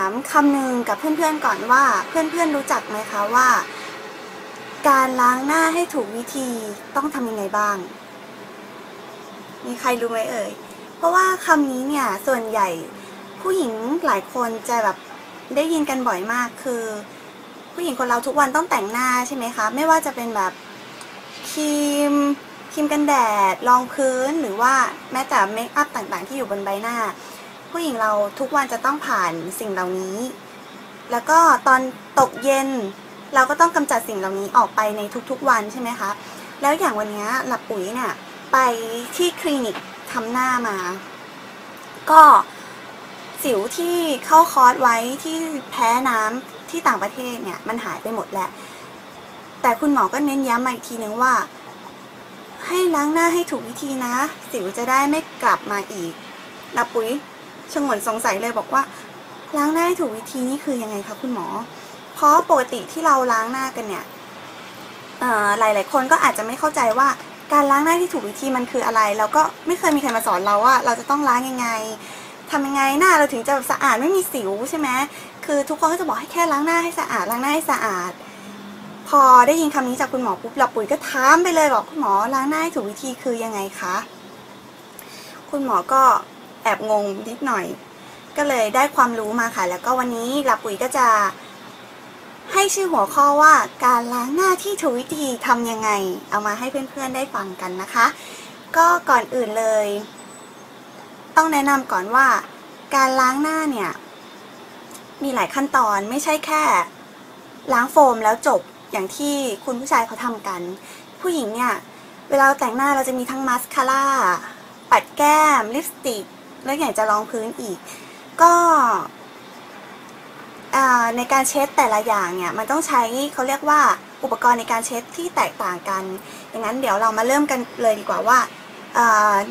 ามคำหนึ่งกับเพื่อนๆก่อนว่า เพื่อนๆรู้จักไหมคะว่า การล้างหน้าให้ถูกวิธีต้องทำยังไงบ้าง มีใครรู้ไหมเอ่ย เพราะว่าคำนี้เนี่ยส่วนใหญ่ผู้หญิงหลายคนจะแบบได้ยินกันบ่อยมากคือ ผู้หญิงคนเราทุกวันต้องแต่งหน้าใช่ไหมคะ ไม่ว่าจะเป็นแบบครีมครีมกันแดดรองพื้นหรือว่าแม้แต่เมคอัพต่างๆ ที่อยู่บนใบหน้า ผู้หญิงเราทุกวันจะต้องผ่านสิ่งเหล่านี้ แล้วก็ตอนตกเย็น เราก็ต้องกำจัดสิ่งเหล่านี้ออกไปในทุกๆวันใช่ไหมคะ แล้วอย่างวันนี้หลับปุ๋ยเนี่ยไปที่คลินิกทำหน้ามา ก็สิวที่เข้าคอร์สไว้ที่แพ้น้ำที่ต่างประเทศเนี่ยมันหายไปหมดแล้ว แต่คุณหมอก็เน้นย้ำมาอีกทีนึงว่า ให้ล้างหน้าให้ถูกวิธีนะ สิวจะได้ไม่กลับมาอีกหลับปุ๋ย ชงนสงสัยเลยบอกว่า ล้างหน้าให้ถูกวิธีนี่คือยังไงคะคุณหมอ เพราะปกติที่เราล้างหน้ากันเนี่ยเอ่อหลายคนก็อาจจะไม่เข้าใจว่าการล้างหน้าที่ถูกวิธีมันคืออะไร แล้วก็ไม่เคยมีใครมาสอนเราว่า เราจะต้องล้างยังไงทำยังไงหน้าเราถึงจะแบบสะอาดไม่มีสิวใช่ไหมคือทุกคนก็จะบอกให้แค่ล้างหน้าให้สะอาดล้างหน้าให้สะอาด พอได้ยินคำนี้จากคุณหมอปุ๊บเราปุ๋ยก็ถามไปเลยบอกคุณหมอล้างหน้าให้ถูกวิธีคือยังไงคะคุณหมอก็ แอบงงนิดหน่อย ก็เลยได้ความรู้มาค่ะ แล้วก็วันนี้ลับปุ๋ยก็จะ ให้ชื่อหัวข้อว่าการล้างหน้าที่ถูกวิธีทำยังไง เอามาให้เพื่อนๆได้ฟังกันนะคะ ก็ก่อนอื่นเลย ต้องแนะนำก่อนว่า การล้างหน้าเนี่ย มีหลายขั้นตอนไม่ใช่แค่ ล้างโฟมแล้วจบอย่างที่คุณผู้ชายเขาทำกัน ผู้หญิงเนี่ยเวลาเราแต่งหน้าเราจะมีทั้งมาสคาร่า ปัดแก้ม ลิปสติก แล้วอยากจะรองพื้นอีก ก็ในการเช็ดแต่ละอย่างเนี่ยมันต้องใช้เขาเรียกว่าอุปกรณ์ในการเช็ดที่แตกต่างกันอย่างนั้นเดี๋ยวเรามาเริ่มกันเลยดีกว่าว่า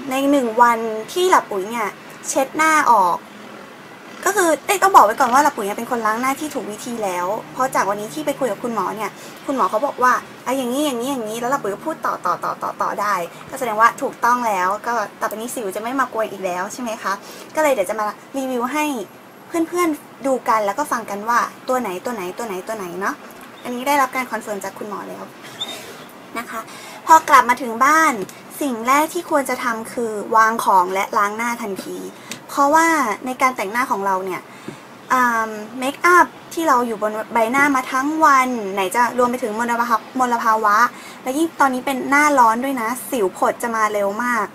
ในหนึ่งวันที่หลับปุ๋ยเนี่ยเช็ดหน้าออก ก็คือเอ้ต้องบอกไว้ก่อนว่าหลับปุ๋ยเป็นคนล้างหน้าที่ถูกวิธีแล้ว เพราะจากวันนี้ที่ไปคุยกับคุณหมอเนี่ย คุณหมอเขาบอกว่าอะอย่างนี้อย่างนี้อย่างนี้ แล้วหลับปุ๋ยก็พูดต่อต่อต่อต่อต่อได้ ก็แสดงว่าถูกต้องแล้ว ก็ต่อไปนี้สิวจะไม่มากวนอีกแล้วใช่ไหมคะ ก็เลยเดี๋ยวจะมารีวิวให้เพื่อนๆดูกันแล้วก็ฟังกันว่าตัวไหนตัวไหนตัวไหนตัวไหนเนาะ อันนี้ได้รับการคอนเฟิร์มจากคุณหมอแล้วนะคะ พอกลับมาถึงบ้านสิ่งแรกที่ควรจะทำคือวางของและล้างหน้าทันที เพราะว่าในการแต่งหน้าของเราเนี่ยเมคอัพที่เราอยู่บนใบหน้ามาทั้งวัน ไหนจะรวมไปถึงมลภาวะมลภาวะ และยิ่งตอนนี้เป็นหน้าร้อนด้วยนะ สิวผดจะมาเร็วมาก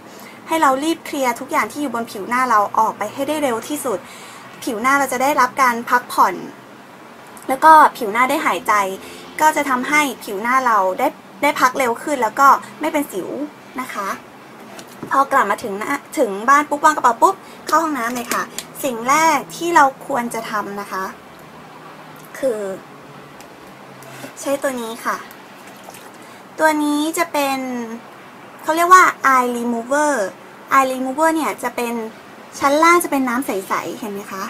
ให้เรารีบเคลียร์ทุกอย่างที่อยู่บนผิวหน้าเราออกไปให้ได้เร็วที่สุด ผิวหน้าเราจะได้รับการพักผ่อน แล้วก็ผิวหน้าได้หายใจ ก็จะทำให้ผิวหน้าเราได้ได้พักเร็วขึ้นแล้วก็ไม่เป็นสิวนะคะ พอกลับมาถึงนะถึงบ้านปุ๊บวางกระเป๋าปุ๊บเข้าห้องน้ำเลยค่ะ สิ่งแรกที่เราควรจะทำนะคะ คือ ใช้ตัวนี้ค่ะ ตัวนี้จะเป็นเขาเรียกว่า eye remover eye remover เนี่ยจะเป็นชั้นล่างจะเป็นน้ำใส ๆ เห็นไหมคะ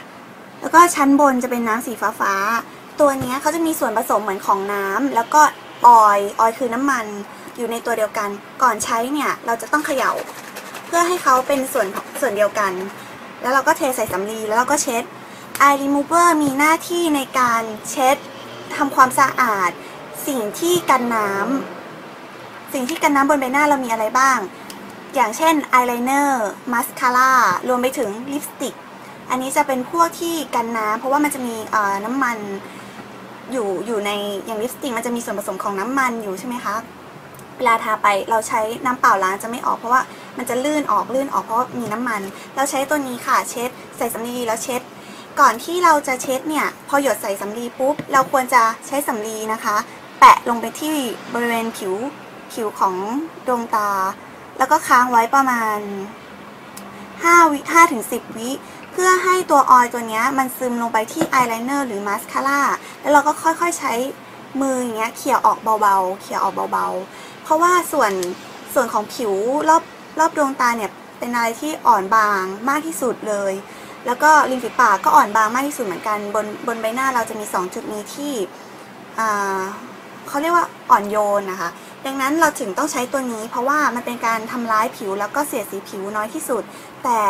แล้วก็ชั้นบนจะเป็นน้ำสีฟ้าๆตัวนี้เขาจะมีส่วนผสมเหมือนของน้ำแล้วก็ออยออยคือน้ำมัน อยู่ในตัวเดียวกัน ก่อนใช้เนี่ยเราจะต้องเขย่า เพื่อให้เขาเป็นส่วนส่วนเดียวกัน แล้วเราก็เทใส่สำลีแล้วเราก็เช็ด eye remover มีหน้าที่ในการเช็ดทำความสะอาด สิ่งที่กันน้ำสิ่งที่กันน้ำบนใบหน้าเรามีอะไรบ้าง อย่างเช่นอายไลเนอร์มาสคาร่ารวมไปถึงลิปสติกอันนี้จะเป็นพวกที่กันน้ำเพราะว่ามันจะมีน้ำมันอยู่อยู่ในอย่างลิปสติกมันจะมีส่วนผสมของน้ำมันอยู่ใช่ไหมคะ เวลาทาไปเราใช้น้ำเปล่าล้างจะไม่ออกเพราะว่ามันจะลื่นออกลื่นออกเพราะมีน้ำมัน เราใช้ตัวนี้ค่ะเช็ดใส่สำลีแล้วเช็ด ก่อนที่เราจะเช็ดเนี่ยพอหยดใส่สำลีปุ๊บเราควรจะใช้สำลีนะคะ แปะลงไปที่บริเวณผิวผิวของดวงตา แล้วก็ค้างไว้ประมาณ5วิ5ถึง10 วิเพื่อให้ตัวออยล์ตัวนี้มันซึมลงไปที่อายไลเนอร์หรือมาสคาร่าแล้วเราก็ค่อยๆใช้มืออย่างเงี้ยเขี่ยออกเบาๆ เขี่ยออกเบาๆ ราะว่าส่วนส่วนของผิวรอบรอบดวงตาเนี่ยเป็นอะไรที่อ่อนบางมากที่สุดเลย แล้วก็ริมฝีปากก็อ่อนบางมากที่สุดเหมือนกัน บนบนใบหน้าเราจะมี 2 จุดนี้ที่เขาเรียกว่าอ่อนโยนนะคะ ดังนั้นเราถึงต้องใช้ตัวนี้ เพราะว่ามันเป็นการทำร้ายผิวแล้วก็เสียดสีผิวน้อยที่สุด แต่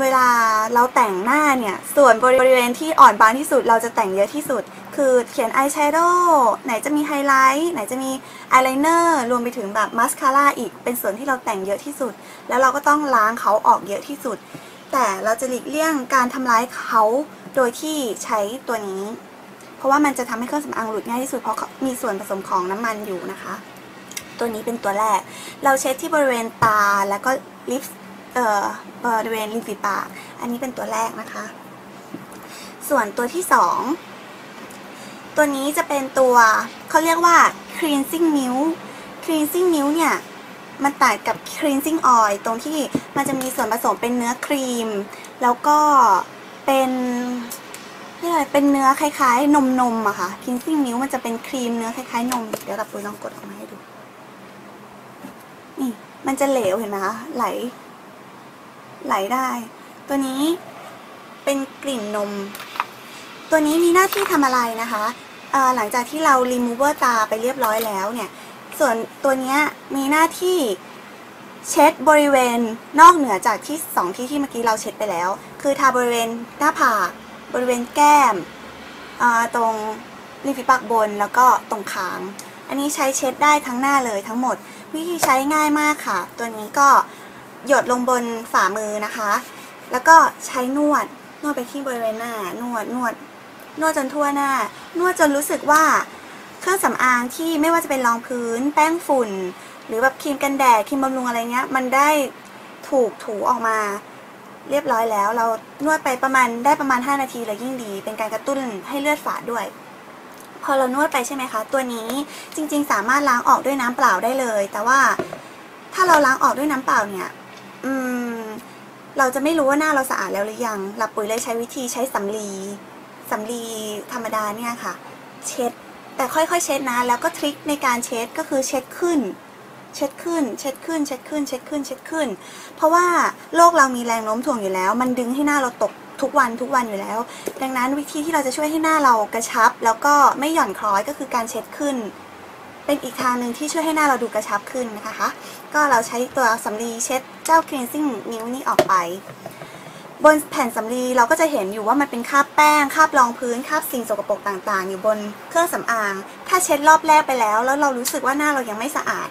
เวลาเราแต่งหน้าเนี่ย ส่วนบริเวณที่อ่อนบางที่สุด เราจะแต่งเยอะที่สุด คือเขียนอายแชโดว์ไหนจะมีไฮไลท์ไหนจะมีอายไลเนอร์รวมไปถึงแบบมาสคาร่าอีกเป็นส่วนที่เราแต่งเยอะที่สุด แล้วเราก็ต้องล้างเขาออกเยอะที่สุด แต่เราจะหลีกเลี่ยงการทำร้ายเขาโดยที่ใช้ตัวนี้ เพราะว่ามันจะทำให้เครื่องสำอางหลุดง่ายที่สุดเพราะมีส่วนผสมของน้ำมันอยู่นะคะ ตัวนี้เป็นตัวแรก เราเช็ดที่บริเวณตาแล้วก็ลิปเอ่อบริเวณริมฝีปาก อันนี้เป็นตัวแรกนะคะ ส่วนตัวที่สอง ตัวนี้จะเป็นตัวเขาเรียกว่า cleansing milk cleansing milk เนี่ย มันต่างกับ cleansing oil ตรงที่มันจะมีส่วนผสมเป็นเนื้อครีม แล้วก็เป็นเรียกอะไรเป็นเนื้อคล้ายๆ นมนมอะค่ะ cleansing milk มันจะเป็นครีมเนื้อคล้ายๆ นม เดี๋ยวเราปุยลองกดออกมาให้ดู นี่ มันจะเหลวเห็นไหมคะไหล ไหลได้ ตัวนี้เป็นกลิ่นนม ตัวนี้มีหน้าที่ทำอะไรนะคะ หลังจากที่เรา remover ตาไปเรียบร้อยแล้วเนี่ย ส่วนตัวนี้มีหน้าที่เช็ดบริเวณนอกเหนือจากที่สองที่ที่เมื่อกี้เราเช็ดไปแล้ว คือทาบริเวณหน้าผากบริเวณแก้มตรงริมฝีปากบนแล้วก็ตรงคาง อันนี้ใช้เช็ดได้ทั้งหน้าเลยทั้งหมด วิธีใช้ง่ายมากค่ะ ตัวนี้ก็หยดลงบนฝ่ามือนะคะ แล้วก็ใช้นวดนวดไปที่บริเวณหน้านวดนวด นวดจนทั่วหน้า นวดจนรู้สึกว่าเครื่องสำอางที่ไม่ว่าจะเป็นรองพื้น แป้งฝุ่น หรือแบบครีมกันแดดครีมบำรุงอะไรเงี้ย มันได้ถูกถูออกมา เรียบร้อยแล้ว เรานวดไปประมาณได้ประมาณ 5 นาทีเลยยิ่งดี เป็นการกระตุ้นให้เลือดฝาดด้วย พอเรานวดไปใช่ไหมคะ ตัวนี้จริง ๆ สามารถล้างออกด้วยน้ำเปล่าได้เลย แต่ว่าถ้าเราล้างออกด้วยน้ำเปล่าเนี่ยอืมเราจะไม่รู้ว่าหน้าเราสะอาดแล้วหรือยังหลับปุ๋ยเลยใช้วิธีใช้สำลี สำลีธรรมดาเนี่ยค่ะ เช็ด แต่ค่อยๆ เช็ดนะ แล้วก็ทริคในการเช็ดก็คือเช็ดขึ้น เช็ดขึ้น เช็ดขึ้น เช็ดขึ้น เช็ดขึ้น เช็ดขึ้น เพราะว่าโลกเรามีแรงโน้มถ่วงอยู่แล้ว มันดึงให้หน้าเราตกทุกวันทุกวันอยู่แล้ว ดังนั้นวิธีที่เราจะช่วยให้หน้าเรากระชับ แล้วก็ไม่หย่อนคล้อยก็คือการเช็ดขึ้น เป็นอีกทางหนึ่งที่ช่วยให้หน้าเราดูกระชับขึ้นนะคะ ก็เราใช้ตัวสำลีเช็ดเจ้า cleansing นิ้วนี้ออกไป บนแผ่นสำลีเราก็จะเห็นอยู่ว่ามันเป็นคราบแป้งคราบรองพื้นคราบสิ่งสกปรกต่างๆ อยู่บนเครื่องสำอาง ถ้าเช็ดรอบแรกไปแล้ว แล้วเรารู้สึกว่าหน้าเรายังไม่สะอาด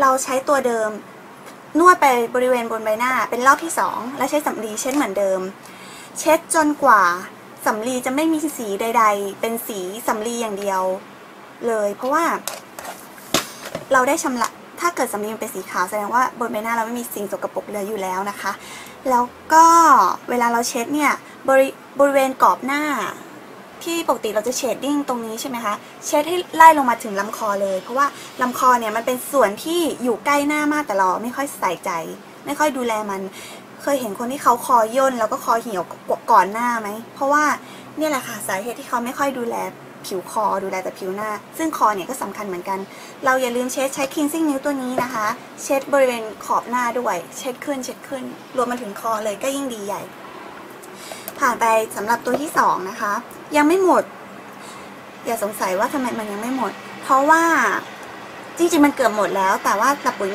เราใช้ตัวเดิม นวดไปบริเวณบนใบหน้าเป็นรอบที่สองแล้วใช้สำลีเช็ดเหมือนเดิม เช็ดจนกว่าสำลีจะไม่มีสีใด ๆ เป็นสีสำลีอย่างเดียว เลย เพราะว่า เราได้ชำระถ้าเกิดสำลีมันเป็นสีขาวแสดงว่าบนใบหน้าเราไม่มีสิ่งสกปรกเหลืออยู่แล้วนะคะ แล้วก็เวลาเราเช็ดเนี่ยบริบริเวณกรอบหน้า ที่ปกติเราจะเชดดิ้งตรงนี้ใช่ไหมคะ เช็ดให้ไล่ลงมาถึงลำคอเลย เพราะว่าลำคอเนี่ยมันเป็นส่วนที่อยู่ใกล้หน้ามากแต่เราไม่ค่อยใส่ใจ ไม่ค่อยดูแลมัน เคยเห็นคนที่เขาคอย่นแล้วก็คอเหี่ยวก่อนหน้าไหมเพราะว่าเนี่ยแหละค่ะสาเหตุที่เขาไม่ค่อยดูแล ผิวคอ ดูแลแต่ผิวหน้า ซึ่งคอเนี่ยก็สำคัญเหมือนกัน เราอย่าลืมเช็ดใช้ cleansing นิ้วตัวนี้นะคะ เช็ดบริเวณขอบหน้าด้วย เช็ดขึ้นเช็ดขึ้น รวมมาถึงคอเลยก็ยิ่งดีใหญ่ ผ่านไปสำหรับตัวที่สองนะคะ ยังไม่หมด อย่าสงสัยว่าทำไมมันยังไม่หมด เพราะว่าจริงๆมันเกือบหมดแล้ว แต่ว่าตะปุ๋ย